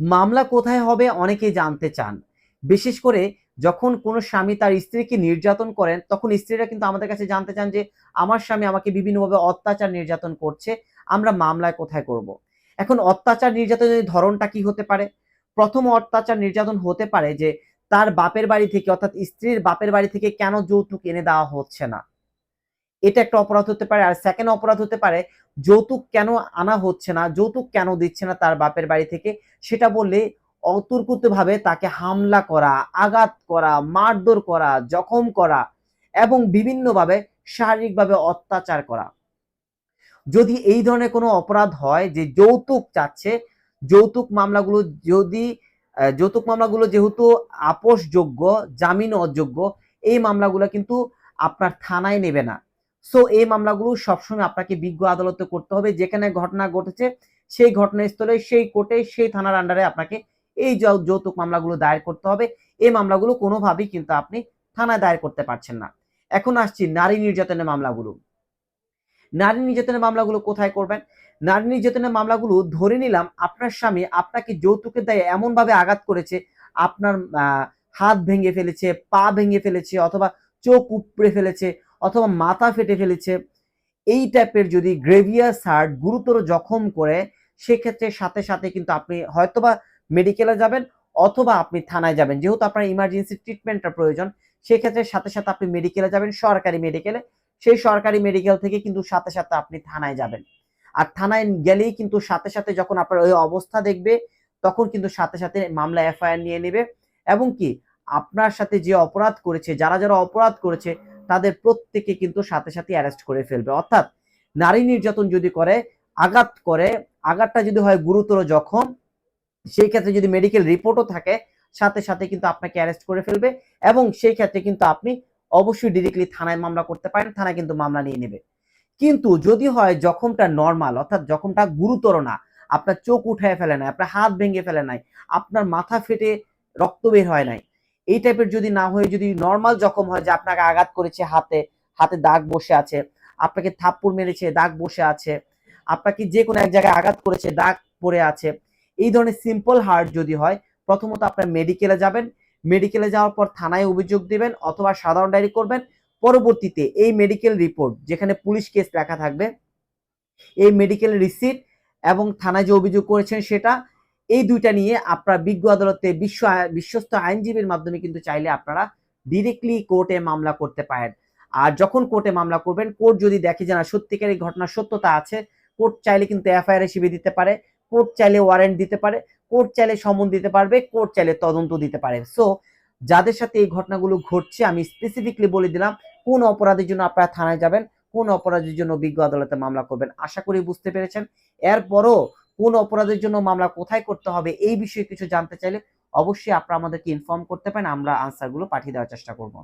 মামলা কোথায় হবে অনেকেই জানতে চান। বিশেষ করে যখন কোনো স্বামী তার স্ত্রীকে নির্যাতন করেন, তখন স্ত্রীরা কিন্তু আমাদের কাছে জানতে চান যে, আমার স্বামী আমাকে বিভিন্নভাবে অত্যাচার নির্যাতন করছে, আমরা মামলায় কোথায় করব। এখন অত্যাচার নির্যাতনের ধরনটা কি হতে পারে? প্রথম অত্যাচার নির্যাতন হতে পারে যে, তার বাপের বাড়ি থেকে অর্থাৎ স্ত্রীর বাপের বাড়ি থেকে কেন যৌতুক এনে দেওয়া হচ্ছে না। এটা একটা অপরাধ হতে পারে, আর সেকেন্ড অপরাধ হতে পারে, যৌতুক কেন আনা হচ্ছে না, যৌতুক কেন দিচ্ছে না তার বাপের বাড়ি থেকে, সেটা বললে অতর্কিত ভাবে তাকে হামলা করা, আঘাত করা, মারধর করা, জখম করা এবং বিভিন্নভাবে শারীরিকভাবে অত্যাচার করা। যদি এই ধরনের কোনো অপরাধ হয় যে যৌতুক চাচ্ছে, যৌতুক মামলাগুলো যদি যৌতুক মামলাগুলো যেহেতু আপোষযোগ্য, জামিন অযোগ্য, এই মামলাগুলো কিন্তু আপনার থানায় নেবে না। সো এই মামলাগুলো সবসময় আপনাকে বিজ্ঞ আদালতে করতে হবে। যেখানে ঘটনা ঘটেছে, সেই ঘটনাস্থলে, সেই কোর্টে, সেই থানার আন্ডারে আপনাকে এই যৌতুক মামলাগুলো দায়ের করতে হবে। এই মামলাগুলো কোনোভাবেই কিন্তু আপনি থানায় দায়ের করতে পারছেন না। এখন আসছি নারী নির্যাতনের মামলাগুলো। নারী নির্যাতনের মামলাগুলো কোথায় করবেন? নারী নির্যাতনের মামলাগুলো ধরে নিলাম, আপনার স্বামী আপনাকে যৌতুকের দায়ে এমন ভাবে আঘাত করেছে, আপনার হাত ভেঙে ফেলেছে, পা ভেঙে ফেলেছে অথবা চোখ উপড়ে ফেলেছে অথবা মাথা ফেটে ফেলেছে, এই টাইপের যদি গ্রেভিয়াস হার্ট গুরুতর জখম করে, সেক্ষেত্রে সাথে সাথে কিন্তু আপনি হয়তোবা মেডিকেলে যাবেন অথবা আপনি থানায় যাবেন। যেহেতু আপনার ইমার্জেন্সি ট্রিটমেন্টটা প্রয়োজন, সেক্ষেত্রে সাথে সাথে আপনি মেডিকেলে যাবেন, সরকারি মেডিকেলে সেই সরকারি মেডিকেল থেকে কিন্তু সাথে সাথে আপনি থানায় যাবেন। আর থানায় গেলেই কিন্তু সাথে সাথে যখন আপনার ওই অবস্থা দেখবে, তখন কিন্তু সাথে সাথে মামলা এফআইআর নিয়ে নেবে। এবং কি, আপনার সাথে যে অপরাধ করেছে, যারা যারা অপরাধ করেছে তাদের প্রত্যেকে কিন্তু সাথে সাথে অ্যারেস্ট করে ফেলবে। অর্থাৎ নারী নির্যাতন যদি করে, আঘাত করে, আঘাতটা যদি হয় গুরুতর যখন সেই ক্ষেত্রে যদি মেডিকেল রিপোর্টও থাকে, সাথে সাথে কিন্তু আপনাকে অ্যারেস্ট করে ফেলবে এবং সেই ক্ষেত্রে কিন্তু আপনি অবশ্যই ডিরেক্টলি থানায় মামলা করতে পারেন, থানায় কিন্তু মামলা নিয়ে নেবে। কিন্তু যদি হয় জখমটা নর্মাল অর্থাৎ জখমটা গুরুতর না, আপনার চোখ উঠায় ফেলে নাই, আপনার হাত ভেঙে ফেলে নাই, আপনার মাথা ফেটে রক্ত বের হয় নাই এই টাইপের যদি না হয়ে যদি নর্মাল জখম হয় যে আপনাকে আঘাত করেছে হাতে হাতে দাগ বসে আছে, আপনাকে থাপ্পড় মেরেছে, দাগ বসে আছে, আপনাকে যে কোনো এক জায়গায় আঘাত করেছে, দাগ পড়ে আছে, এই ধরনের সিম্পল হার্ট যদি হয়, প্রথমত আপনার মেডিকেলে যাবেন মেডিকেলে যাওয়ার পর থানায় অভিযোগ দেবেন অথবা সাধারণ ডায়েরি করবেন, পরবর্তীতে এই মেডিকেল রিপোর্ট যেখানে পুলিশ কেস লেখা থাকবে, এই মেডিকেল রিসিট এবং থানায় যে অভিযোগ করেছেন সেটা এই দুইটা নিয়ে আপনারা বিজ্ঞ আদালতে বিশ্ব, বিশ্বস্ত আইনজীবীর মাধ্যমে কিন্তু চাইলে আপনারা ডিরেক্টলি কোর্টে মামলা করতে পারেন। আর যখন কোর্টে মামলা করবেন কোর্ট যদি দেখে যে না সত্যিকার এই ঘটনার সত্যতা আছে কোর্ট চাইলে কিন্তু এফআইআর হিসেবে দিতে পারে কোর্ট চাইলে ওয়ারেন্ট দিতে পারে কোর্ট চাইলে সমন দিতে পারবে কোর্ট চাইলে তদন্ত দিতে পারে। সো যাদের সাথে এই ঘটনাগুলো ঘটছে, আমি স্পেসিফিকলি বলে দিলাম, কোন অপরাধের জন্য আপনারা থানায় যাবেন, কোন অপরাধের জন্য বিজ্ঞ আদালতে মামলা করবেন, আশা করি বুঝতে পেরেছেন। এরপরও কোন অপরাধের জন্য মামলা কোথায় করতে হবে এই বিষয়ে কিছু জানতে চাইলে অবশ্যই আপনারা আমাদেরকে ইনফর্ম করতে পারেন, আমরা আনসারগুলো পাঠিয়ে দেওয়ার চেষ্টা করব।